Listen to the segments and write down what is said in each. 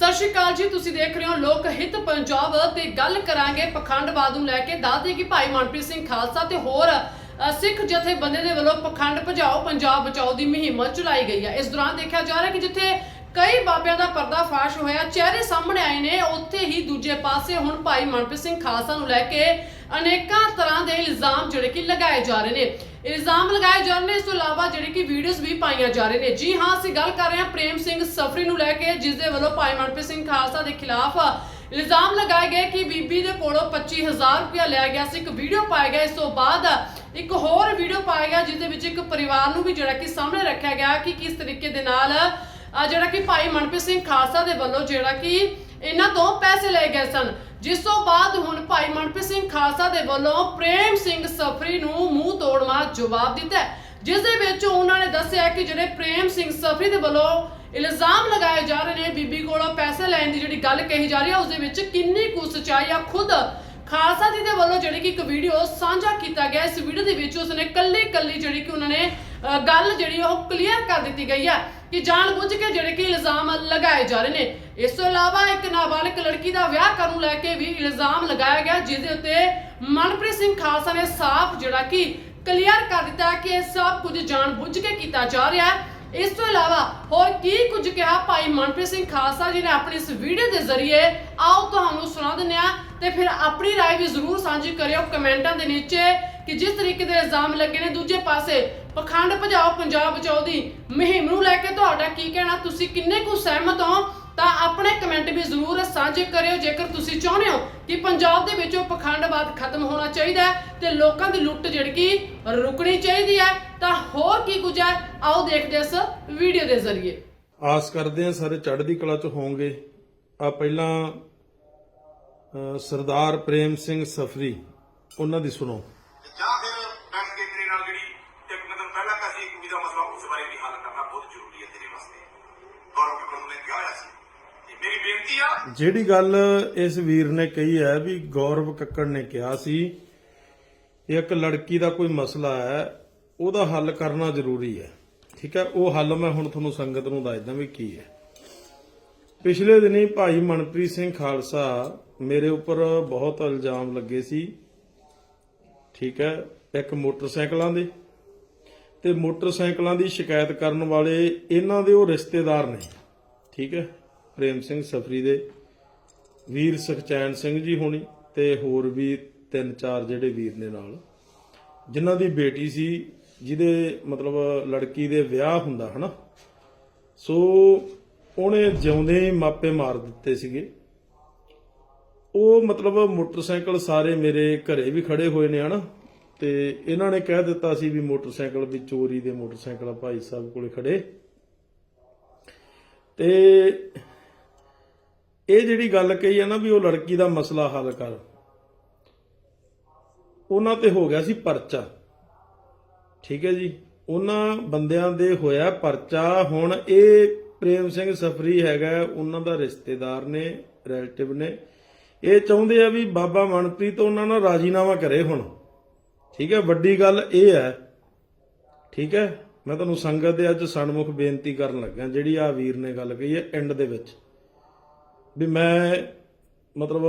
ਸਤਿ ਸ਼੍ਰੀ ਅਕਾਲ ਜੀ, ਤੁਸੀਂ ਦੇਖ ਰਹੇ ਹੋ ਲੋਕ ਹਿੱਤ ਪੰਜਾਬ ਤੇ ਗੱਲ ਕਰਾਂਗੇ ਪਖੰਡਵਾਦ ਨੂੰ ਲੈ ਕੇ। ਦੱਸਦੇ ਕਿ ਭਾਈ ਮਨਪ੍ਰੀਤ ਸਿੰਘ ਖਾਲਸਾ ਤੇ ਹੋਰ ਸਿੱਖ ਜਥੇਬੰਦੀ ਦੇ ਵੱਲੋਂ ਪਖੰਡ ਭਜਾਓ ਪੰਜਾਬ ਬਚਾਓ ਦੀ ਮੁਹਿੰਮ ਚਲਾਈ ਗਈ ਹੈ। ਇਸ ਦੌਰਾਨ ਦੇਖਿਆ ਜਾ ਰਿਹਾ ਕਿ ਜਿੱਥੇ ਕਈ ਬਾਬਿਆਂ ਦਾ ਪਰਦਾਫਾਸ਼ ਹੋਇਆ, ਚਿਹਰੇ ਸਾਹਮਣੇ ਆਏ ਨੇ, ਉੱਥੇ ਹੀ ਦੂਜੇ ਪਾਸੇ ਹੁਣ ਭਾਈ ਮਨਪ੍ਰੀਤ ਸਿੰਘ ਖਾਲਸਾ ਨੂੰ ਲੈ ਕੇ ਅਨੇਕਾਂ ਤਰ੍ਹਾਂ ਦੇ ਇਲਜ਼ਾਮ ਜਿਹੜੇ ਕਿ ਲਗਾਏ ਜਾ ਰਹੇ ਨੇ। ਇਲਜ਼ਾਮ ਲਗਾਏ ਜਾ ਰਹੇ ਨੇ। ਇਸ ਤੋਂ ਇਲਾਵਾ ਜਿਹੜੇ ਕਿ ਵੀਡੀਓਜ਼ ਵੀ ਪਾਈਆਂ ਜਾ ਰਹੇ ਨੇ। ਜੀ ਹਾਂ, ਅਸੀਂ ਗੱਲ ਕਰ ਰਹੇ ਹਾਂ ਪ੍ਰੇਮ ਸਿੰਘ ਸਫਰੀ ਨੂੰ ਲੈ ਕੇ, ਜਿਸ ਦੇ ਵੱਲੋਂ ਭਾਈ ਮਨਪ੍ਰੀਤ ਸਿੰਘ ਖਾਲਸਾ ਦੇ ਖਿਲਾਫ ਇਲਜ਼ਾਮ ਲਗਾਏ ਗਏ ਕਿ ਬੀਬੀ ਦੇ ਕੋਲੋਂ 25000 ਰੁਪਇਆ ਲਿਆ ਗਿਆ ਸੀ। ਇੱਕ ਵੀਡੀਓ ਪਾਇਆ ਗਿਆ। ਇਸ ਤੋਂ ਬਾਅਦ ਇੱਕ ਹੋਰ ਵੀਡੀਓ ਪਾਇਆ ਗਿਆ, ਜਿਸ ਦੇ ਵਿੱਚ ਇੱਕ ਪਰਿਵਾਰ ਨੂੰ ਵੀ ਜਿਹੜਾ ਕਿ ਸਾਹਮਣੇ ਰੱਖਿਆ ਗਿਆ ਕਿ ਕਿਸ ਤਰੀਕੇ ਦੇ ਨਾਲ ਜਿਹੜਾ ਕਿ ਭਾਈ ਮਨਪ੍ਰੀਤ ਸਿੰਘ ਖਾਲਸਾ ਦੇ ਵੱਲੋਂ ਜਿਹੜਾ ਕਿ ਇਹਨਾਂ ਤੋਂ ਪੈਸੇ ਲਏ ਗਏ ਸਨ। ਜਿਸ ਤੋਂ ਬਾਅਦ ਹੁਣ ਭਾਈ ਖਾਲਸਾ ਦੇ ਵੱਲੋਂ ਪ੍ਰੇਮ ਸਿੰਘ ਸਫਰੀ ਨੂੰ ਮੂੰਹ ਤੋੜਵਾ ਜਵਾਬ ਦਿੱਤਾ ਜਿਸ ਦੇ ਵਿੱਚ ਉਹਨਾਂ ਨੇ ਦੱਸਿਆ ਕਿ ਜਿਹੜੇ ਪ੍ਰੇਮ ਸਿੰਘ ਸਫਰੀ ਦੇ ਵੱਲੋਂ ਇਲਜ਼ਾਮ ਲਗਾਏ ਜਾ ਰਹੇ ਨੇ, ਬੀਬੀ ਕੋਲੋਂ ਪੈਸੇ ਲੈਣ ਦੀ ਜਿਹੜੀ ਗੱਲ ਕਹੀ ਜਾ ਰਹੀ ਹੈ, ਉਸ ਦੇ ਵਿੱਚ ਕਿੰਨੀ ਕੁ ਸਚਾਈ ਆ ਖੁਦ ਖਾਲਸਾ ਜੀ ਦੇ ਵੱਲੋਂ ਜਿਹੜੀ ਕਿ ਇੱਕ ਵੀਡੀਓ ਸਾਂਝਾ ਕੀਤਾ ਗਿਆ, ਇਸ ਵੀਡੀਓ ਦੇ ਵਿੱਚ ਉਸਨੇ ਕੱਲੀ ਕੱਲੀ ਜਿਹੜੀ ਕਿ ਉਹਨਾਂ ਨੇ ਗੱਲ ਜਿਹੜੀ ਉਹ ਕਲੀਅਰ ਕਰ ਦਿੱਤੀ ਗਈ ਹੈ ਕਿ ਜਾਣਬੁੱਝ ਕੇ ਜਿਹੜੇ ਕਿ ਇਲਜ਼ਾਮ ਲਗਾਏ ਜਾ ਰਹੇ ਨੇ ਇਸ ਤੋਂ ਇਲਾਵਾ ਇੱਕ ਨਾਬਾਲਗ ਲੜਕੀ ਦਾ ਵਿਆਹ ਕਰਨ ਨੂੰ ਲੈ ਕੇ ਵੀ ਇਲਜ਼ਾਮ ਲਗਾਇਆ ਗਿਆ ਜਿਸ ਦੇ ਉੱਤੇ ਮਨਪ੍ਰੀਤ ਸਿੰਘ ਖਾਲਸਾ ਨੇ ਸਾਫ਼ ਜਿਹੜਾ ਕਿ ਕਲੀਅਰ ਕਰ ਦਿੱਤਾ ਹੈ ਕਿ ਇਹ ਸਭ ਕੁਝ ਜਾਣਬੁੱਝ ਕੇ ਕੀਤਾ ਜਾ ਰਿਹਾ ਹੈ ਇਸ ਤੋਂ ਇਲਾਵਾ ਹੋਰ ਕੀ ਕੁਝ ਕਿਹਾ ਭਾਈ ਮਨਪ੍ਰੀਤ ਸਿੰਘ ਖਾਲਸਾ ਜੀ ਨੇ ਆਪਣੀ ਇਸ ਵੀਡੀਓ ਦੇ ਜ਼ਰੀਏ ਆਓ ਤੁਹਾਨੂੰ ਸੁਣਾ ਦਿੰਦੇ ਆ ਤੇ ਫਿਰ ਆਪਣੀ رائے ਵੀ ਜ਼ਰੂਰ ਸਾਂਝੀ ਕਰਿਓ ਕਮੈਂਟਾਂ ਦੇ ਨੀਚੇ ਕਿ ਜਿਸ ਤਰੀਕੇ ਦੇ ਇਲਜ਼ਾਮ ਲੱਗੇ ਨੇ ਦੂਜੇ ਪਾਸੇ, ਪਖੰਡ ਭਜਾਓ ਪੰਜਾਬ ਬਚਾਓ ਦੀ ਮੁਹਿੰਮ ਨੂੰ ਲੈ ਕੇ ਤੁਹਾਡਾ ਕੀ ਕਹਿਣਾ? ਤੁਸੀਂ ਕਿੰਨੇ ਕੁ ਸਹਿਮਤ ਹੋ? ਤਾਂ ਆਪਣੇ ਕਮੈਂਟ ਵੀ ਜ਼ਰੂਰ ਸਾਂਝੇ ਕਰਿਓ, ਜੇਕਰ ਤੁਸੀਂ ਚਾਹੁੰਦੇ ਹੋ ਕਿ ਪੰਜਾਬ ਦੇ ਵਿੱਚੋਂ ਪਖੰਡਵਾਦ ਖਤਮ ਹੋਣਾ ਚਾਹੀਦਾ ਤੇ ਲੋਕਾਂ ਦੀ ਲੁੱਟ ਜਿਹੜੀ ਕਿ ਰੁਕਣੀ ਚਾਹੀਦੀ ਹੈ, ਤਾਂ ਹੋਰ ਕੀ ਕੁਝ ਹੈ? ਆਓ ਦੇਖਦੇ ਇਸ ਵੀਡੀਓ ਦੇ ਜ਼ਰੀਏ। ਆਸ ਕਰਦੇ ਹਾਂ ਸਾਰੇ ਚੜ੍ਹਦੀ ਕਲਾ ਚ ਹੋਵੋਗੇ। ਆ ਪਹਿਲਾਂ ਸਰਦਾਰ ਪ੍ਰੇਮ ਸਿੰਘ ਸਫਰੀ, ਉਹਨਾਂ ਦੀ ਸੁਣੋ। ਜਾਂ ਫਿਰ ਬੈਂਕ ਕੇਂਦਰੀ ਨਾਲ ਜਿਹੜੀ ਇੱਕ ਮੈਂ ਤੁਹਾਨੂੰ ਪਹਿਲਾਂ ਕਿਹਾ ਸੀ ਮਸਲਾ ਉਸ ਬਾਰੇ ਵੀ ਹੱਲ ਕਰਨਾ ਬਹੁਤ ਜ਼ਰੂਰੀ ਹੈ ਤੇਰੇ ਵਾਸਤੇ। ਗੌਰਵ ਕੱਕੜ ਨੂੰ ਕਿਹਾ ਹੋਇਆ ਸੀ। ਮੇਰੀ ਬੇਨਤੀ ਆ ਜਿਹੜੀ ਗੱਲ ਇਸ ਵੀਰ ਨੇ ਕਹੀ ਹੈ ਵੀ ਗੌਰਵ ਕੱਕੜ ਨੇ ਕਿਹਾ ਸੀ, ਇੱਕ ਲੜਕੀ ਦਾ ਕੋਈ ਮਸਲਾ ਹੈ, ਉਹਦਾ ਹੱਲ ਕਰਨਾ ਜ਼ਰੂਰੀ ਹੈ। ਠੀਕ ਹੈ, ਉਹ ਹੱਲ ਮੈਂ ਹੁਣ ਤੁਹਾਨੂੰ ਸੰਗਤ ਨੂੰ ਦੱਸਦਾ ਵੀ ਕੀ ਹੈ। ਪਿਛਲੇ ਦਿਨੀ ਭਾਈ ਮਨਪ੍ਰੀਤ ਸਿੰਘ ਖਾਲਸਾ ਮੇਰੇ ਉੱਪਰ ਬਹੁਤ ਇਲਜ਼ਾਮ ਲੱਗੇ ਸੀ ਠੀਕ ਹੈ, ਇੱਕ ਮੋਟਰਸਾਈਕਲਾਂ ਦੇ। ਤੇ ਮੋਟਰਸਾਈਕਲਾਂ ਦੀ ਸ਼ਿਕਾਇਤ ਕਰਨ ਵਾਲੇ ਇਹਨਾਂ ਦੇ ਉਹ ਰਿਸ਼ਤੇਦਾਰ ਨੇ, ਠੀਕ ਹੈ, ਪ੍ਰੇਮ ਸਿੰਘ ਸਫਰੀ ਦੇ, ਵੀਰ ਸੁਖਚੈਨ ਸਿੰਘ ਜੀ ਹੋਣੀ ਤੇ ਹੋਰ ਵੀ ਤਿੰਨ ਚਾਰ ਜਿਹੜੇ ਵੀਰ ਨੇ ਨਾਲ, ਜਿਨ੍ਹਾਂ ਦੀ ਬੇਟੀ ਸੀ, ਜਿਹਦੇ ਮਤਲਬ ਲੜਕੀ ਦੇ ਵਿਆਹ ਹੁੰਦਾ, ਹਨਾ। ਸੋ ਉਹਨੇ ਜਿਉਂਦੇ ਹੀ ਮਾਪੇ ਮਾਰ ਦਿੱਤੇ ਸੀਗੇ। ਉਹ ਮਤਲਬ ਮੋਟਰਸਾਈਕਲ ਸਾਰੇ ਮੇਰੇ ਘਰੇ ਵੀ ਖੜੇ ਹੋਏ ਨੇ, ਹਨਾ? ਤੇ ਇਹਨਾਂ ਨੇ ਕਹਿ ਦਿੱਤਾ ਸੀ ਵੀ ਮੋਟਰਸਾਈਕਲ ਵੀ ਚੋਰੀ ਦੇ ਮੋਟਰਸਾਈਕਲ ਭਾਈ ਸਾਹਿਬ ਕੋਲੇ ਖੜੇ। ਤੇ ਇਹ ਜਿਹੜੀ ਗੱਲ ਕਹੀ ਹੈ ਨਾ ਵੀ ਉਹ ਲੜਕੀ ਦਾ ਮਸਲਾ ਹੱਲ ਕਰ। ਉਹਨਾਂ ਤੇ ਹੋ ਗਿਆ ਸੀ ਪਰਚਾ। ਠੀਕ ਹੈ ਜੀ? ਉਹਨਾਂ ਬੰਦਿਆਂ ਦੇ ਹੋਇਆ ਪਰਚਾ। ਹੁਣ ਇਹ ਪ੍ਰੇਮ ਸਿੰਘ ਸਫਰੀ ਹੈਗਾ, ਉਹਨਾਂ ਦਾ ਰਿਸ਼ਤੇਦਾਰ ਨੇ ਰਿਲੇਟਿਵ ਨੇ। ਇਹ ਚਾਹੁੰਦੇ ਆ ਵੀ ਬਾਬਾ ਮਨਪ੍ਰੀਤ ਉਹਨਾਂ ਨਾਲ ਰਾਜੀਨਾਮਾ ਕਰੇ ਹੁਣ। ਠੀਕ ਹੈ, ਵੱਡੀ ਗੱਲ ਇਹ ਹੈ। ਠੀਕ ਹੈ, ਮੈਂ ਤੁਹਾਨੂੰ ਸੰਗਤ ਦੇ ਅੱਜ ਸਨਮੁਖ ਬੇਨਤੀ ਕਰਨ ਲੱਗਾ ਜਿਹੜੀ ਆ ਵੀਰ ਨੇ ਗੱਲ ਕਹੀ ਹੈ ਐਂਡ ਦੇ ਵਿੱਚ। ਵੀ ਮੈਂ, ਮਤਲਬ,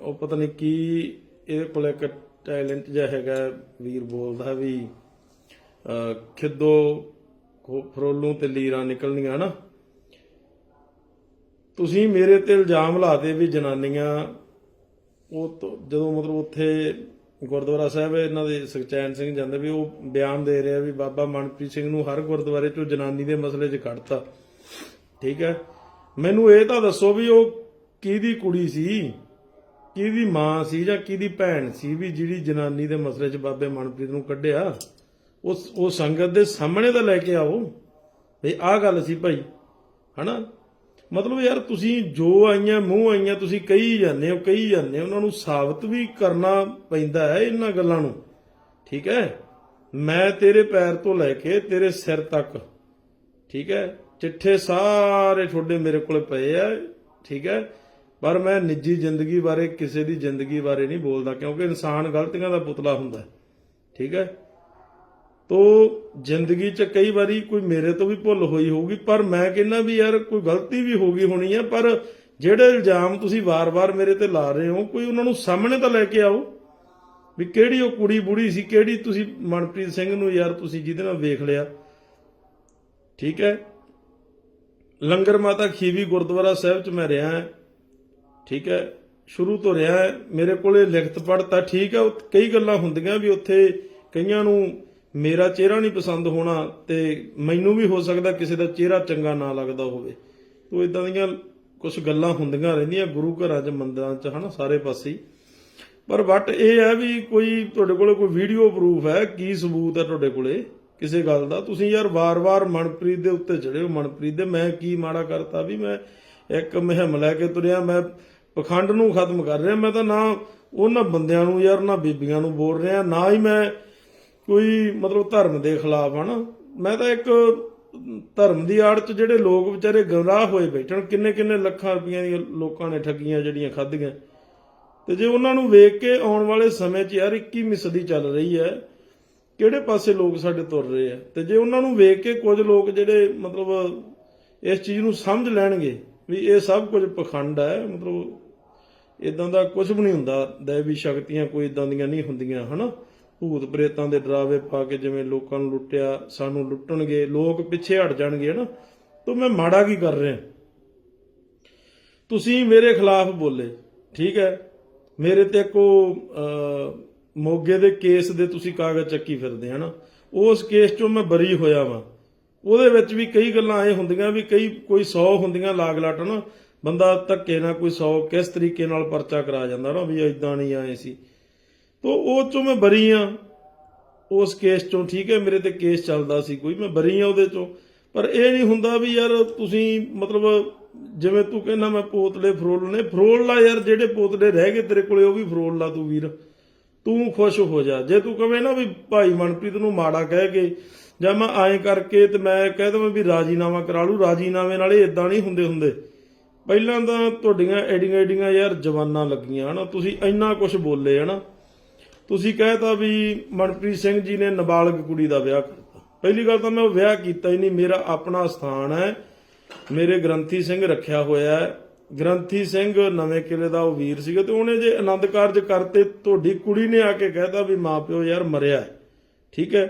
ਉਹ ਪਤਾ ਨਹੀਂ ਕੀ, ਇਹਦੇ ਕੋਲ ਇੱਕ ਟੈਲੈਂਟ ਜਿਹਾ ਹੈਗਾ, ਵੀਰ ਬੋਲਦਾ ਵੀ ਖਿੱਦੋ, ਖੋ- ਫਰੋਲੂ ਤੇ ਲੀਰਾਂ ਨਿਕਲਣੀਆਂ ਹਨਾ ਤੁਸੀਂ ਮੇਰੇ ਤੇ ਇਲਜ਼ਾਮ ਲਾਦੇ ਵੀ ਜਨਾਨੀਆਂ ਉਹ ਤੋਂ ਜਦੋਂ ਮਤਲਬ ਉੱਥੇ ਗੁਰਦੁਆਰਾ ਸਾਹਿਬ ਇਹਨਾਂ ਦੇ ਸੁਖਚੈਨ ਸਿੰਘ ਜਾਂਦੇ ਵੀ ਉਹ ਬਿਆਨ ਦੇ ਰਿਹਾ ਵੀ ਬਾਬਾ ਮਨਪ੍ਰੀਤ ਸਿੰਘ ਨੂੰ ਹਰ ਗੁਰਦੁਆਰੇ ਚੋਂ ਜਨਾਨੀ ਦੇ ਮਸਲੇ 'ਚ ਕੱਢਤਾ। ਠੀਕ ਹੈ? ਮੈਨੂੰ ਇਹ ਤਾਂ ਦੱਸੋ ਵੀ ਉਹ ਕਿਹਦੀ ਕੁੜੀ ਸੀ? ਕਿਹਦੀ ਮਾਂ ਸੀ ਜਾਂ ਕਿਹਦੀ ਭੈਣ ਸੀ ਵੀ ਜਿਹੜੀ ਜਨਾਨੀ ਦੇ ਮਸਲੇ 'ਚ ਬਾਬੇ ਮਨਪ੍ਰੀਤ ਨੂੰ ਕੱਢਿਆ? ਉਸ, ਉਹ ਸੰਗਤ ਦੇ ਸਾਹਮਣੇ ਤਾਂ ਲੈ ਕੇ ਆਓ। ਵੀ ਆਹ ਗੱਲ ਸੀ ਭਾਈ, ਹਨਾ? ਮਤਲਬ ਯਾਰ ਤੁਸੀਂ ਜੋ ਆਈਆਂ, ਮੂੰਹ ਆਈਆਂ, ਤੁਸੀਂ ਕਹੀ ਜਾਂਦੇ ਹੋ, ਕਹੀ ਜਾਂਦੇ ਹੋ, ਉਹਨਾਂ ਨੂੰ ਸਾਬਤ ਵੀ ਕਰਨਾ ਪੈਂਦਾ ਹੈ ਇਹਨਾਂ ਗੱਲਾਂ ਨੂੰ। ਠੀਕ ਹੈ? ਮੈਂ ਤੇਰੇ ਪੈਰ ਤੋਂ ਲੈ ਕੇ ਤੇਰੇ ਸਿਰ ਤੱਕ, ਠੀਕ ਹੈ? ਚਿੱਠੇ ਸਾਰੇ ਤੁਹਾਡੇ ਮੇਰੇ ਕੋਲ ਪਏ ਆ, ਠੀਕ ਹੈ? ਪਰ ਮੈਂ ਨਿੱਜੀ ਜ਼ਿੰਦਗੀ ਬਾਰੇ ਕਿਸੇ ਦੀ ਜ਼ਿੰਦਗੀ ਬਾਰੇ ਨਹੀਂ ਬੋਲਦਾ, ਕਿਉਂਕਿ ਇਨਸਾਨ ਗਲਤੀਆਂ ਦਾ ਪੁਤਲਾ ਹੁੰਦਾ ਠੀਕ ਹੈ? ਤੋ ਜ਼ਿੰਦਗੀ 'ਚ ਕਈ ਵਾਰੀ ਕੋਈ ਮੇਰੇ ਤੋਂ ਵੀ ਭੁੱਲ ਹੋਈ ਹੋਊਗੀ, ਪਰ ਮੈਂ ਕਹਿੰਦਾ ਵੀ ਯਾਰ ਕੋਈ ਗਲਤੀ ਵੀ ਹੋ ਗਈ ਹੋਣੀ ਆ, ਪਰ ਜਿਹੜੇ ਇਲਜ਼ਾਮ ਤੁਸੀਂ ਵਾਰ-ਵਾਰ ਮੇਰੇ ਤੇ ਲਾ ਰਹੇ ਹੋ, ਕੋਈ ਉਹਨਾਂ ਨੂੰ ਸਾਹਮਣੇ ਤਾਂ ਲੈ ਕੇ ਆਓ ਵੀ ਕਿਹੜੀ ਉਹ ਕੁੜੀ ਬੁੜੀ ਸੀ, ਕਿਹੜੀ ਤੁਸੀਂ ਮਨਪ੍ਰੀਤ ਸਿੰਘ ਨੂੰ ਯਾਰ ਤੁਸੀਂ ਜਿਹਦੇ ਨਾਲ ਵੇਖ ਲਿਆ। ਠੀਕ ਹੈ? ਲੰਗਰ ਮਾਤਾ ਖੀਵੀ ਗੁਰਦੁਆਰਾ ਸਾਹਿਬ ਚ ਮੈਂ ਰਿਹਾ ਹਾਂ। ਠੀਕ ਹੈ? ਸ਼ੁਰੂ ਤੋਂ ਰਿਹਾ ਹੈ। ਮੇਰੇ ਕੋਲੇ ਲਿਖਤ ਪੜ੍ਹ ਠੀਕ ਹੈ। ਉਹ ਕਈ ਗੱਲਾਂ ਹੁੰਦੀਆਂ ਵੀ ਉੱਥੇ ਕਈਆਂ ਨੂੰ ਮੇਰਾ ਚਿਹਰਾ ਨਹੀਂ ਪਸੰਦ ਹੋਣਾ ਤੇ ਮੈਨੂੰ ਵੀ ਹੋ ਸਕਦਾ ਕਿਸੇ ਦਾ ਚਿਹਰਾ ਚੰਗਾ ਨਾ ਲੱਗਦਾ ਹੋਵੇ। ਤੋ ਇਦਾਂ ਦੀਆਂ ਕੁਝ ਗੱਲਾਂ ਹੁੰਦੀਆਂ ਰਹਿੰਦੀਆਂ ਗੁਰੂ ਘਰਾਂ 'ਚ, ਮੰਦਰਾਂ 'ਚ, ਹਨਾ, ਸਾਰੇ ਪਾਸੇ। ਪਰ ਬਟ ਇਹ ਹੈ ਵੀ ਕੋਈ ਤੁਹਾਡੇ ਕੋਲੇ ਕੋਈ ਵੀਡੀਓ ਪ੍ਰੂਫ ਹੈ, ਕੀ ਸਬੂਤ ਹੈ ਤੁਹਾਡੇ ਕੋਲੇ ਕਿਸੇ ਗੱਲ ਦਾ? ਤੁਸੀਂ ਯਾਰ ਵਾਰ-ਵਾਰ ਮਨਪ੍ਰੀਤ ਦੇ ਉੱਤੇ ਚੜੇ ਹੋ, ਮਨਪ੍ਰੀਤ ਦੇ, ਮੈਂ ਕੀ ਮਾੜਾ ਕਰਤਾ ਵੀ ਮੈਂ ਇੱਕ ਮੁਹਿੰਮ ਲੈ ਕੇ ਤੁਰਿਆ, ਮੈਂ ਪਖੰਡ ਨੂੰ ਖਤਮ ਕਰ ਰਿਹਾ, ਮੈਂ ਤਾਂ ਨਾ ਉਹਨਾਂ ਬੰਦਿਆਂ ਨੂੰ ਯਾਰ, ਨਾ ਬੀਬੀਆਂ ਨੂੰ ਬੋਲ ਰਿਹਾ, ਨਾ ਹੀ ਮੈਂ ਕੋਈ ਮਤਲਬ ਧਰਮ ਦੇ ਖਿਲਾਫ ਹਨ। ਮੈਂ ਤਾਂ ਇੱਕ ਧਰਮ ਦੀ ਆੜ ਚ ਜਿਹੜੇ ਲੋਕ ਵਿਚਾਰੇ ਗਮਰਾਹ ਹੋਏ ਬੈਠਣ ਕਿੰਨੇ ਕਿੰਨੇ ਲੱਖਾਂ ਰੁਪਈਆਂ ਦੀਆਂ ਲੋਕਾਂ ਨੇ ਠੱਗੀਆਂ ਜਿਹੜੀਆਂ ਖਾਧੀਆਂ। ਤੇ ਜੇ ਉਹਨਾਂ ਨੂੰ ਵੇਖ ਕੇ ਆਉਣ ਵਾਲੇ ਸਮੇਂ 'ਚ ਯਾਰ 21ਵੀਂ ਸਦੀ ਚੱਲ ਰਹੀ ਹੈ, ਕਿਹੜੇ ਪਾਸੇ ਲੋਕ ਸਾਡੇ ਤੁਰ ਰਹੇ ਆ ਤੇ ਜੇ ਉਹਨਾਂ ਨੂੰ ਵੇਖ ਕੇ ਕੁਝ ਲੋਕ ਜਿਹੜੇ ਮਤਲਬ ਇਸ ਚੀਜ਼ ਨੂੰ ਸਮਝ ਲੈਣਗੇ ਵੀ ਇਹ ਸਭ ਕੁਝ ਪਖੰਡ ਹੈ, ਮਤਲਬ ਇਦਾਂ ਦਾ ਕੁਝ ਵੀ ਨਹੀਂ ਹੁੰਦਾ ਦੇਵੀ ਸ਼ਕਤੀਆਂ ਕੋਈ ਇਦਾਂ ਦੀਆਂ ਨਹੀਂ ਹੁੰਦੀਆਂ, ਹਨਾ? ਭੂਤ ਪ੍ਰੇਤਾਂ ਦੇ ਡਰਾਵੇ ਪਾ ਕੇ ਜਿਵੇਂ ਲੋਕਾਂ ਨੂੰ ਲੁੱਟਿਆ, ਸਾਨੂੰ ਲੁੱਟਣਗੇ, ਲੋਕ ਪਿੱਛੇ ਹਟ ਜਾਣਗੇ ਹਨਾ ਤਾਂ ਮੈਂ ਮਾੜਾ ਕੀ ਕਰ ਰਿਹਾ? ਤੁਸੀਂ ਮੇਰੇ ਖਿਲਾਫ ਬੋਲੇ, ਠੀਕ ਹੈ? ਮੇਰੇ ਤੇ ਕੋ ਮੋਗੇ ਦੇ ਕੇਸ ਦੇ ਤੁਸੀਂ ਕਾਗਜ਼ ਚੱਕੀ ਫਿਰਦੇ ਹਨਾ ਉਸ ਕੇਸ ਚੋਂ ਮੈਂ ਬਰੀ ਹੋਇਆ ਵਾਂ। ਉਹਦੇ ਵਿੱਚ ਵੀ ਕਈ ਗੱਲਾਂ ਇਹ ਹੁੰਦੀਆਂ ਵੀ ਕਈ, ਕੋਈ 100 ਹੁੰਦੀਆਂ ਲਾਗ ਲਾਟ ਨਾ। ਬੰਦਾ ਧੱਕੇ ਨਾਲ ਕੋਈ 100 ਕਿਸ ਤਰੀਕੇ ਨਾਲ ਪਰਚਾ ਕਰਾ ਜਾਂਦਾ ਨਾ ਵੀ ਇਦਾਂ ਨਹੀਂ ਆਏ ਸੀ। ਤੋ ਉਹ ਚੋਂ ਮੈਂ ਬਰੀ ਆ। ਉਸ ਕੇਸ ਚੋਂ, ਠੀਕ ਹੈ, ਮੇਰੇ ਤੇ ਕੇਸ ਚੱਲਦਾ ਸੀ ਕੋਈ, ਮੈਂ ਬਰੀ ਆ ਉਹਦੇ ਚੋਂ। ਪਰ ਇਹ ਨਹੀਂ ਹੁੰਦਾ ਵੀ ਯਾਰ ਤੁਸੀਂ ਮਤਲਬ ਜਿਵੇਂ ਤੂੰ ਕਹਿੰਦਾ ਮੈਂ ਪੋਤਲੇ ਫਰੋਲ ਨੇ, ਫਰੋਲ ਲਾ ਯਾਰ, ਜਿਹੜੇ ਪੋਤਲੇ ਰਹਿ ਗਏ ਤੇਰੇ ਕੋਲੇ, ਉਹ ਵੀ ਫਰੋਲ ਲਾ ਤੂੰ ਵੀਰ। ਤੂੰ ਖੁਸ਼ ਹੋ ਜਾ। ਜੇ ਤੂੰ ਕਵੇਂ ਨਾ ਵੀ ਭਾਈ ਮਨਪ੍ਰੀਤ ਨੂੰ ਮਾੜਾ ਕਹਿ ਕੇ, ਜਾਂ ਮੈਂ ਐਂ ਕਰਕੇ ਤੇ ਮੈਂ ਕਹਿ ਦਵਾਂ ਵੀ ਰਾਜੀਨਾਮਾ ਕਰਾ ਲੂ ਰਾਜੀਨਾਮੇ ਨਾਲ ਇਹ ਇਦਾਂ ਨਹੀਂ ਹੁੰਦੇ ਹੁੰਦੇ। ਪਹਿਲਾਂ ਤਾਂ ਤੁਹਾਡੀਆਂ ਐਡੀਆਂ ਐਡੀਆਂ ਯਾਰ ਜਵਾਨਾਂ ਲੱਗੀਆਂ, ਹਨਾ? ਤੁਸੀਂ ਇੰਨਾ ਕੁਝ ਬੋਲੇ, ਹਨਾ? ਤੁਸੀਂ ਕਹਿਤਾ ਵੀ ਮਨਪ੍ਰੀਤ ਸਿੰਘ ਜੀ ਨੇ ਨਾਬਾਲਗ ਕੁੜੀ ਦਾ ਵਿਆਹ ਕਰਤਾ। ਪਹਿਲੀ ਗੱਲ ਤਾਂ ਮੈਂ ਉਹ ਵਿਆਹ ਕੀਤਾ ਹੀ ਨਹੀਂ, ਮੇਰਾ ਆਪਣਾ ਸਥਾਨ ਹੈ, ਮੇਰੇ ਗ੍ਰੰਥੀ ਸਿੰਘ ਰੱਖਿਆ ਹੋਇਆ ਹੈ। ਗ੍ਰੰਥੀ ਸਿੰਘ ਨਵੇਂ ਕਿਲੇ ਦਾ ਉਹ ਵੀਰ ਸੀਗਾ ਤੇ ਉਹਨੇ ਜੇ ਆਨੰਦ ਕਾਰਜ ਕਰਤੇ, ਤੁਹਾਡੀ ਕੁੜੀ ਨੇ ਆ ਕੇ ਕਹਿਤਾ ਵੀ ਮਾਪਿਓ ਯਾਰ ਮਰਿਆ ਠੀਕ ਹੈ?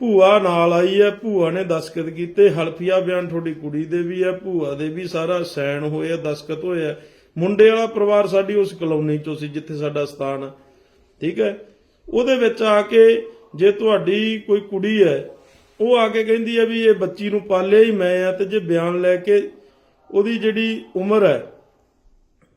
ਭੂਆ ਨਾਲ ਆਈ ਹੈ, ਭੂਆ ਨੇ ਦਸਖਤ ਕੀਤੇ, ਹਲਫੀਆ ਬਿਆਨ ਤੁਹਾਡੀ ਕੁੜੀ ਦੇ ਵੀ ਹੈ, ਭੂਆ ਦੇ ਵੀ ਸਾਰਾ ਸਾਈਨ ਹੋਏ ਆ ਦਸਖਤ ਹੋਏ ਆ ਮੁੰਡੇ ਵਾਲਾ ਪਰਿਵਾਰ ਸਾਡੀ ਉਸ ਕਲੋਨੀ ਚੋਂ ਸੀ ਜਿੱਥੇ ਸਾਡਾ ਸਥਾਨ ਠੀਕ ਹੈ? ਉਹਦੇ ਵਿੱਚ ਆ ਕੇ ਜੇ ਤੁਹਾਡੀ ਕੋਈ ਕੁੜੀ ਹੈ, ਉਹ ਆ ਕੇ ਕਹਿੰਦੀ ਹੈ ਵੀ ਇਹ ਬੱਚੀ ਨੂੰ ਪਾਲਿਆ ਹੀ ਮੈਂ ਆ ਤੇ ਜੇ ਬਿਆਨ ਲੈ ਕੇ ਉਹਦੀ ਜਿਹੜੀ ਉਮਰ ਹੈ,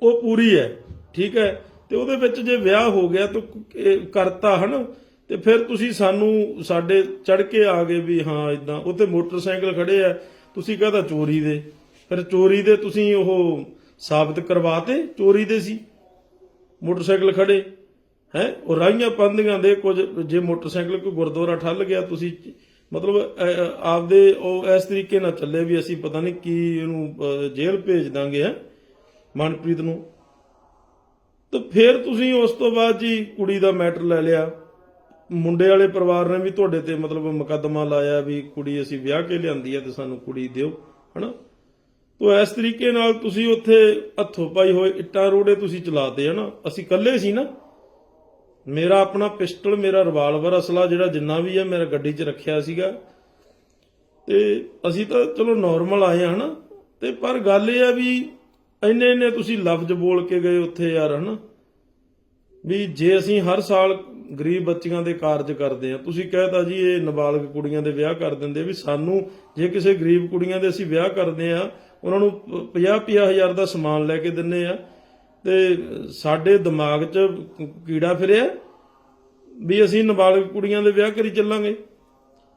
ਉਹ ਪੂਰੀ ਹੈ, ਠੀਕ ਹੈ? ਤੇ ਉਹਦੇ ਵਿੱਚ ਜੇ ਵਿਆਹ ਹੋ ਗਿਆ ਤਾਂ ਇਹ ਕਰਤਾ ਹਨ? ਤੇ ਫਿਰ ਤੁਸੀਂ ਸਾਨੂੰ, ਸਾਡੇ ਚੜ ਕੇ ਆ ਗਏ ਵੀ ਹਾਂ ਇਦਾਂ ਉੱਥੇ ਮੋਟਰਸਾਈਕਲ ਖੜੇ ਆ, ਤੁਸੀਂ ਕਹਦਾ ਚੋਰੀ ਦੇ। ਫਿਰ ਚੋਰੀ ਦੇ ਤੁਸੀਂ ਉਹ ਸਾਬਤ ਕਰਵਾਤੇ? ਚੋਰੀ ਦੇ ਸੀ। ਮੋਟਰਸਾਈਕਲ ਖੜੇ। ਹੈ? ਉਹ ਰਾਈਆਂ ਪੰਦੀਆਂ ਦੇ ਕੁਝ, ਜੇ ਮੋਟਰਸਾਈਕਲ ਕੋਈ ਗੁਰਦੁਆਰਾ ਠੱਲ ਗਿਆ, ਤੁਸੀਂ ਮਤਲਬ ਆਪਦੇ ਉਹ ਇਸ ਤਰੀਕੇ ਨਾਲ ਚੱਲੇ ਵੀ ਅਸੀਂ ਪਤਾ ਨਹੀਂ ਕੀ ਇਹਨੂੰ ਜੇਲ੍ਹ ਭੇਜ ਦਾਂਗੇ, ਹੈ? ਮਨਪ੍ਰੀਤ ਨੂੰ। ਤਾਂ ਫਿਰ ਤੁਸੀਂ ਉਸ ਤੋਂ ਬਾਅਦ ਜੀ ਕੁੜੀ ਦਾ ਮੈਟਰ ਲੈ ਲਿਆ। ਮੁੰਡੇ ਵਾਲੇ ਪਰਿਵਾਰ ਨੇ ਵੀ ਤੁਹਾਡੇ ਤੇ ਮਤਲਬ ਮੁਕੱਦਮਾ ਲਾਇਆ ਵੀ ਕੁੜੀ ਅਸੀਂ ਵਿਆਹ ਕੇ ਲਿਆਂਦੀ ਹੈ ਤੇ ਸਾਨੂੰ ਕੁੜੀ ਦਿਓ, ਹਨਾ? ਤੋ ਇਸ ਤਰੀਕੇ ਨਾਲ ਤੁਸੀਂ ਉੱਥੇ ਹੱਥੋਂ ਪਾਈ ਹੋਏ ਇੱਟਾਂ ਰੋੜੇ ਤੁਸੀਂ ਚਲਾਤੇ, ਹਨਾ? ਅਸੀਂ ਇਕੱਲੇ ਸੀ ਨਾ। ਮੇਰਾ ਆਪਣਾ ਪਿਸਟਲ, ਮੇਰਾ ਰਿਵਾਲਵਰ ਅਸਲਾ ਜਿਹੜਾ ਜਿੰਨਾ ਵੀ ਹੈ ਮੇਰਾ ਗੱਡੀ 'ਚ ਰੱਖਿਆ ਸੀਗਾ। ਤੇ ਅਸੀਂ ਤਾਂ ਚਲੋ ਨਾਰਮਲ ਆਏ ਹਾਂ ਤੇ ਪਰ ਗੱਲ ਇਹ ਆ ਵੀ ਇੰਨੇ ਇੰਨੇ ਤੁਸੀਂ ਲਫ਼ਜ਼ ਬੋਲ ਕੇ ਗਏ ਉੱਥੇ ਯਾਰ, ਹਨਾ? ਵੀ ਜੇ ਅਸੀਂ ਹਰ ਸਾਲ ਗਰੀਬ ਬੱਚੀਆਂ ਦੇ ਕਾਰਜ ਕਰਦੇ ਆ, ਤੁਸੀਂ ਕਹਿਤਾ ਜੀ ਇਹ ਨਾਬਾਲਗ ਕੁੜੀਆਂ ਦੇ ਵਿਆਹ ਕਰ ਦਿੰਦੇ ਵੀ ਸਾਨੂੰ ਜੇ ਕਿਸੇ ਗਰੀਬ ਕੁੜੀਆਂ ਦੇ ਅਸੀਂ ਵਿਆਹ ਕਰਦੇ ਆ, ਉਹਨਾਂ ਨੂੰ 50 ਹਜ਼ਾਰ ਦਾ ਸਮਾਨ ਲੈ ਕੇ ਦਿੰਨੇ ਆ। ਤੇ ਸਾਡੇ ਦਿਮਾਗ 'ਚ ਕੀੜਾ ਫਿਰਿਆ ਵੀ ਅਸੀਂ ਨਾਬਾਲਗ ਕੁੜੀਆਂ ਦੇ ਵਿਆਹ ਕਰੀ ਚੱਲਾਂਗੇ।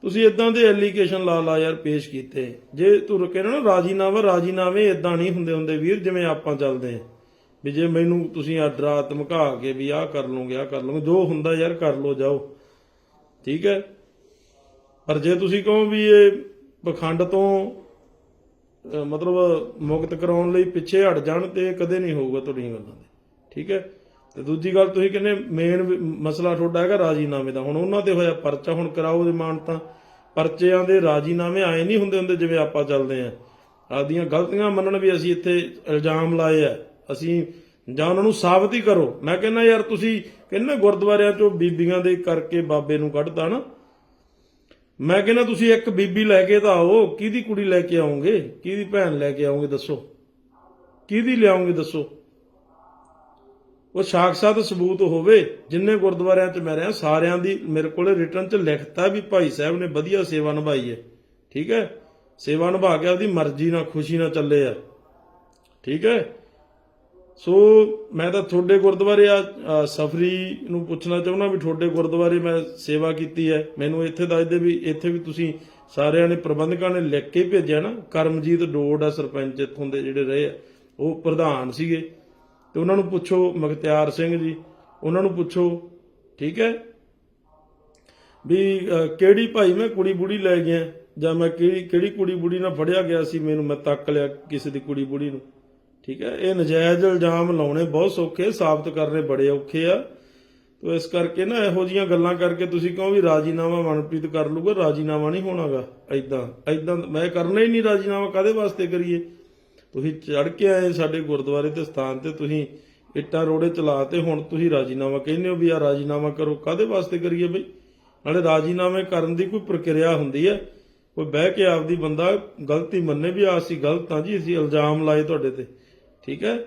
ਤੁਸੀਂ ਇਦਾਂ ਦੇ ਐਲੀਗੇਸ਼ਨ ਲਾ ਲਾ ਯਾਰ ਪੇਸ਼ ਕੀਤੇ। ਜੇ ਤੂੰ ਰੁਕੇ ਨਾ ਰਾਜੀਨਾਮਾ, ਰਾਜੀਨਾਮੇ ਇਦਾਂ ਨਹੀਂ ਹੁੰਦੇ ਹੁੰਦੇ ਵੀਰ, ਜਿਵੇਂ ਆਪਾਂ ਚੱਲਦੇ ਆ ਵੀ ਜੇ ਮੈਨੂੰ ਤੁਸੀਂ ਆਡਰਾ ਧਮਕਾ ਕੇ ਵੀ ਆਹ ਕਰ ਲਓਗੇ, ਆਹ ਕਰ ਲਓਗੇ, ਜੋ ਹੁੰਦਾ ਯਾਰ ਕਰ ਲਓ, ਜਾਓ। ਠੀਕ ਹੈ? ਪਰ ਜੇ ਤੁਸੀਂ ਕਹੋ ਵੀ ਇਹ ਪਖੰਡ ਤੋਂ ਮਤਲਬ ਮੁਕਤ ਕਰਾਉਣ ਲਈ ਪਿੱਛੇ ਹਟ ਜਾਣ ਤੇ ਕਦੇ ਨਹੀਂ ਹੋਊਗਾ ਤੁਹਾਡੀਆਂ ਗੱਲਾਂ ਦੇ। ਠੀਕ ਹੈ? ਤੇ ਦੂਜੀ ਗੱਲ ਤੁਸੀਂ ਕਹਿੰਦੇ ਮੇਨ ਮਸਲਾ ਤੁਹਾਡਾ ਹੈਗਾ ਰਾਜੀਨਾਮੇ ਦਾ। ਹੁਣ ਉਹਨਾਂ ਤੇ ਹੋਇਆ ਪਰਚਾ, ਹੁਣ ਕਰਾਓ ਦੇ ਪਰਚਿਆਂ ਦੇ ਰਾਜੀਨਾਮੇ ਆਏ ਨਹੀਂ ਹੁੰਦੇ ਹੁੰਦੇ ਜਿਵੇਂ ਆਪਾਂ ਚੱਲਦੇ ਆ ਆਪਦੀਆਂ ਗਲਤੀਆਂ ਮੰਨਣ ਵੀ ਅਸੀਂ ਇੱਥੇ ਇਲਜ਼ਾਮ ਲਾਏ ਆ। ਅਸੀਂ ਜਾਂ ਉਹਨਾਂ ਨੂੰ ਸਾਬਤ ਹੀ ਕਰੋ। ਮੈਂ ਕਹਿੰਦਾ ਯਾਰ ਤੁਸੀਂ ਕਹਿੰਦੇ ਗੁਰਦੁਆਰਿਆਂ ਚੋਂ ਬੀਬੀਆਂ ਦੇ ਕਰਕੇ ਬਾਬੇ ਨੂੰ ਕੱਢਤਾ ਨਾ। ਮੈਂ ਕਹਿੰਦਾ ਤੁਸੀਂ ਇੱਕ ਬੀਬੀ ਲੈ ਕੇ ਤਾਂ ਆਓ, ਕਿਹਦੀ ਕੁੜੀ ਲੈ ਕੇ ਆਉਂਗੇ ਕਿਹਦੀ ਭੈਣ ਲੈ ਕੇ ਆਉਂਗੇ ਦੱਸੋ? ਕਿਹਦੀ ਲਿਆਓਗੇ ਦੱਸੋ? ਉਹ ਸਾਖਸਾਤ ਸਬੂਤ ਹੋਵੇ, ਜਿੰਨੇ ਗੁਰਦੁਆਰਿਆਂ 'ਚ ਮੈਂ ਰਿਹਾ, ਸਾਰਿਆਂ ਦੀ ਮੇਰੇ ਕੋਲੇ ਰਿਟਰਨ 'ਚ ਲਿਖਤਾ ਵੀ ਭਾਈ ਸਾਹਿਬ ਨੇ ਵਧੀਆ ਸੇਵਾ ਨਿਭਾਈ ਹੈ। ਠੀਕ ਹੈ? ਸੇਵਾ ਨਿਭਾ ਕੇ ਆਪਦੀ ਮਰਜ਼ੀ ਨਾਲ ਖੁਸ਼ੀ ਨਾਲ ਚੱਲੇ ਆ। ਠੀਕ ਹੈ? ਸੋ ਮੈਂ ਤਾਂ ਤੁਹਾਡੇ ਗੁਰਦੁਆਰੇ ਆ ਸਫਰੀ ਨੂੰ ਪੁੱਛਣਾ ਚਾਹੁੰਦਾ ਵੀ ਤੁਹਾਡੇ ਗੁਰਦੁਆਰੇ ਮੈਂ ਸੇਵਾ ਕੀਤੀ ਹੈ। ਮੈਨੂੰ ਇੱਥੇ ਦੱਸਦੇ ਵੀ ਇੱਥੇ ਵੀ ਤੁਸੀਂ ਸਾਰਿਆਂ ਨੇ ਪ੍ਰਬੰਧਕਾਂ ਨੇ ਲਿਖ ਕੇ ਭੇਜਿਆ ਨਾ, ਕਰਮਜੀਤ ਡੋਡ ਆ ਸਰਪੰਚ ਇੱਥੋਂ ਦੇ ਜਿਹੜੇ ਰਹੇ ਆ, ਉਹ ਪ੍ਰਧਾਨ ਸੀਗੇ। ਤੇ ਉਹਨਾਂ ਨੂੰ ਪੁੱਛੋ, ਮਖਤਿਆਰ ਸਿੰਘ ਜੀ, ਉਹਨਾਂ ਨੂੰ ਪੁੱਛੋ, ਠੀਕ ਹੈ? ਵੀ ਕਿਹੜੀ ਭਾਈ ਮੈਂ ਕੁੜੀ ਬੁੜੀ ਲੈ ਗਿਆ ਜਾਂ ਮੈਂ ਕਿਹੜੀ ਕਿਹੜੀ ਕੁੜੀ ਬੁੜੀ ਨਾਲ ਫੜਿਆ ਗਿਆ ਸੀ, ਮੈਨੂੰ ਮੈਂ ਤੱਕ ਲਿਆ ਕਿਸੇ ਦੀ ਕੁੜੀ ਬੁੜੀ ਨੂੰ? ਠੀਕ ਹੈ? ਇਹ ਨਜਾਇਜ਼ ਇਲਜ਼ਾਮ ਲਾਉਣੇ ਬਹੁਤ ਸੌਖੇ, ਸਾਬਤ ਕਰਨੇ ਬੜੇ ਔਖੇ ਆ। ਤੋ ਇਸ ਕਰਕੇ ਨਾ ਇਹੋ ਜੀਆਂ ਗੱਲਾਂ ਕਰਕੇ ਤੁਸੀਂ ਕਹੋ ਵੀ ਰਾਜੀਨਾਮਾ ਮਨਪ੍ਰੀਤ ਕਰ ਲੂਗਾ, ਰਾਜੀਨਾਮਾ ਨਹੀਂ ਹੋਣਾਗਾ ਐਦਾਂ ਐਦਾਂ ਮੈਂ ਕਰਨਾ ਹੀ ਨਹੀਂ ਰਾਜੀਨਾਮਾ ਕਾਦੇ ਵਾਸਤੇ ਕਰੀਏ? ਤੁਸੀਂ ਚੜ ਕੇ ਆਏ ਸਾਡੇ ਗੁਰਦੁਆਰੇ ਤੇ ਸਥਾਨ ਤੇ, ਤੁਸੀਂ ਇੱਟਾਂ ਰੋੜੇ ਚਲਾਤੇ ਹੁਣ ਤੁਸੀਂ ਰਾਜੀਨਾਮਾ ਕਹਿੰਦੇ ਹੋ ਵੀ ਆ ਰਾਜੀਨਾਮਾ ਕਰੋ ਕਾਦੇ ਵਾਸਤੇ ਕਰੀਏ ਬਈ? ਨਾਲੇ ਰਾਜੀਨਾਮੇ ਕਰਨ ਦੀ ਕੋਈ ਪ੍ਰਕਿਰਿਆ ਹੁੰਦੀ ਹੈ। ਕੋਈ ਬਹਿ ਕੇ ਆਪਦੀ ਬੰਦਾ ਗਲਤੀ ਮੰਨੇ ਵੀ ਆ ਅਸੀਂ ਗਲਤ ਹਾਂ ਜੀ, ਅਸੀਂ ਇਲਜ਼ਾਮ ਲਾਏ ਤੁਹਾਡੇ ਤੇ। ਠੀਕ ਹੈ?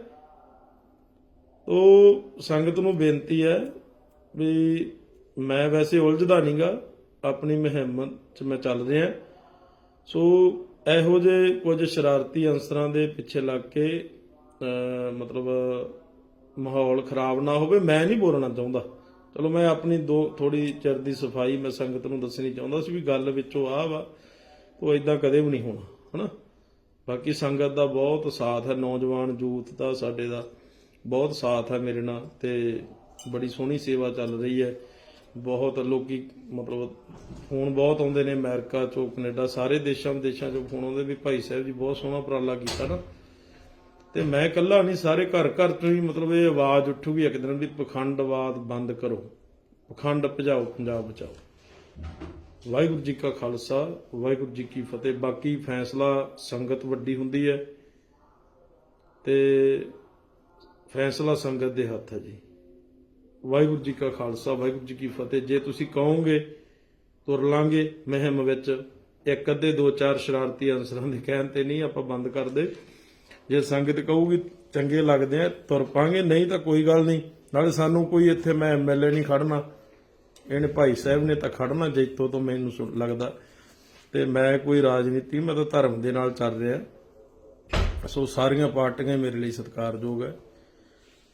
ਉਹ ਸੰਗਤ ਨੂੰ ਬੇਨਤੀ ਹੈ ਵੀ ਮੈਂ ਵੈਸੇ ਉਲਝਦਾ ਨਹੀਂਗਾ, ਆਪਣੀ ਮੁਹਿੰਮ 'ਚ ਮੈਂ ਚੱਲ ਰਿਹਾ। ਸੋ ਇਹੋ ਜਿਹੇ ਕੁਝ ਸ਼ਰਾਰਤੀ ਅੰਸਰਾਂ ਦੇ ਪਿੱਛੇ ਲੱਗ ਕੇ ਮਤਲਬ ਮਾਹੌਲ ਖਰਾਬ ਨਾ ਹੋਵੇ, ਮੈਂ ਨਹੀਂ ਬੋਲਣਾ ਚਾਹੁੰਦਾ। ਚਲੋ ਮੈਂ ਆਪਣੀ ਦੋ ਥੋੜੀ ਚਿਰ ਦੀ ਸਫ਼ਾਈ ਮੈਂ ਸੰਗਤ ਨੂੰ ਦੱਸਣੀ ਚਾਹੁੰਦਾ ਸੀ ਵੀ ਗੱਲ ਵਿੱਚੋਂ ਆ ਵਾ, ਤੋ ਇਦਾਂ ਕਦੇ ਵੀ ਨਹੀਂ ਹੋਣਾ, ਹਨਾ? ਬਾਕੀ ਸੰਗਤ ਦਾ ਬਹੁਤ ਸਾਥ ਹੈ, ਨੌਜਵਾਨ ਯੂਥ ਦਾ, ਸਾਡੇ ਦਾ ਬਹੁਤ ਸਾਥ ਹੈ ਮੇਰੇ ਨਾਲ ਤੇ ਬੜੀ ਸੋਹਣੀ ਸੇਵਾ ਚੱਲ ਰਹੀ ਹੈ। ਬਹੁਤ ਲੋਕੀ ਮਤਲਬ ਫੋਨ ਬਹੁਤ ਆਉਂਦੇ ਨੇ ਅਮਰੀਕਾ ਚੋਂ, ਕੈਨੇਡਾ, ਸਾਰੇ ਦੇਸ਼ਾਂ ਵਿਦੇਸ਼ਾਂ ਚੋਂ ਫੋਨ ਆਉਂਦੇ ਵੀ ਭਾਈ ਸਾਹਿਬ ਜੀ ਬਹੁਤ ਸੋਹਣਾ ਉਪਰਾਲਾ ਕੀਤਾ ਨਾ। ਤੇ ਮੈਂ ਇਕੱਲਾ ਨਹੀਂ, ਸਾਰੇ ਘਰ ਘਰ ਤੋਂ ਹੀ ਮਤਲਬ ਇਹ ਆਵਾਜ਼ ਉੱਠੂਗੀ ਇੱਕ ਦਿਨ ਵੀ ਪਖੰਡਵਾਦ ਬੰਦ ਕਰੋ। ਪਖੰਡ ਭਜਾਓ, ਪੰਜਾਬ ਬਚਾਓ। ਵਾਹਿਗੁਰੂ ਜੀ ਕਾ ਖਾਲਸਾ, ਵਾਹਿਗੁਰੂ ਜੀ ਕੀ ਫਤਿਹ। ਬਾਕੀ ਫੈਸਲਾ ਸੰਗਤ ਵੱਡੀ ਹੁੰਦੀ ਹੈ ਤੇ ਫੈਸਲਾ ਸੰਗਤ ਦੇ ਹੱਥ ਹੈ ਜੀ। ਵਾਹਿਗੁਰੂ ਜੀ ਕਾ ਖਾਲਸਾ, ਵਾਹਿਗੁਰੂ ਜੀ ਕੀ ਫਤਿਹ। ਜੇ ਤੁਸੀਂ ਕਹੋਗੇ ਤੁਰ ਲਾਂਗੇ ਮਹਿਮ ਵਿੱਚ, ਇੱਕ ਅੱਧੇ, ਦੋ, ਚਾਰ ਸ਼ਰਾਰਤੀ ਅਨਸਰਾਂ ਦੇ ਕਹਿਣ ਤੇ ਨਹੀਂ ਆਪਾਂ ਬੰਦ ਕਰਦੇ। ਜੇ ਸੰਗਤ ਕਹੂਗੀ ਚੰਗੇ ਲੱਗਦੇ ਆ, ਤੁਰ ਪਾਂਗੇ, ਨਹੀਂ ਤਾਂ ਕੋਈ ਗੱਲ ਨਹੀਂ। ਨਾਲੇ ਸਾਨੂੰ ਕੋਈ ਇੱਥੇ ਮੈਂ ਐਮਐਲਏ ਨਹੀਂ ਖੜਨਾ। ਇਹਨੇ ਭਾਈ ਸਾਹਿਬ ਨੇ ਤਾਂ ਖੜਨਾ ਜੈਤੋ ਤੋਂ ਮੈਨੂੰ ਸੁਣ- ਲੱਗਦਾ। ਤੇ ਮੈਂ ਕੋਈ ਰਾਜਨੀਤੀ, ਮੈਂ ਤਾਂ ਧਰਮ ਦੇ ਨਾਲ ਚੱਲ ਰਿਹਾ। ਸੋ ਸਾਰੀਆਂ ਪਾਰਟੀਆਂ ਮੇਰੇ ਲਈ ਸਤਿਕਾਰਯੋਗ ਹੈ।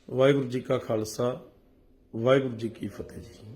ਵਾਹਿਗੁਰੂ ਜੀ ਕਾ ਖਾਲਸਾ, ਵਾਹਿਗੁਰੂ ਜੀ ਕੀ ਫਤਿਹ ਜੀ।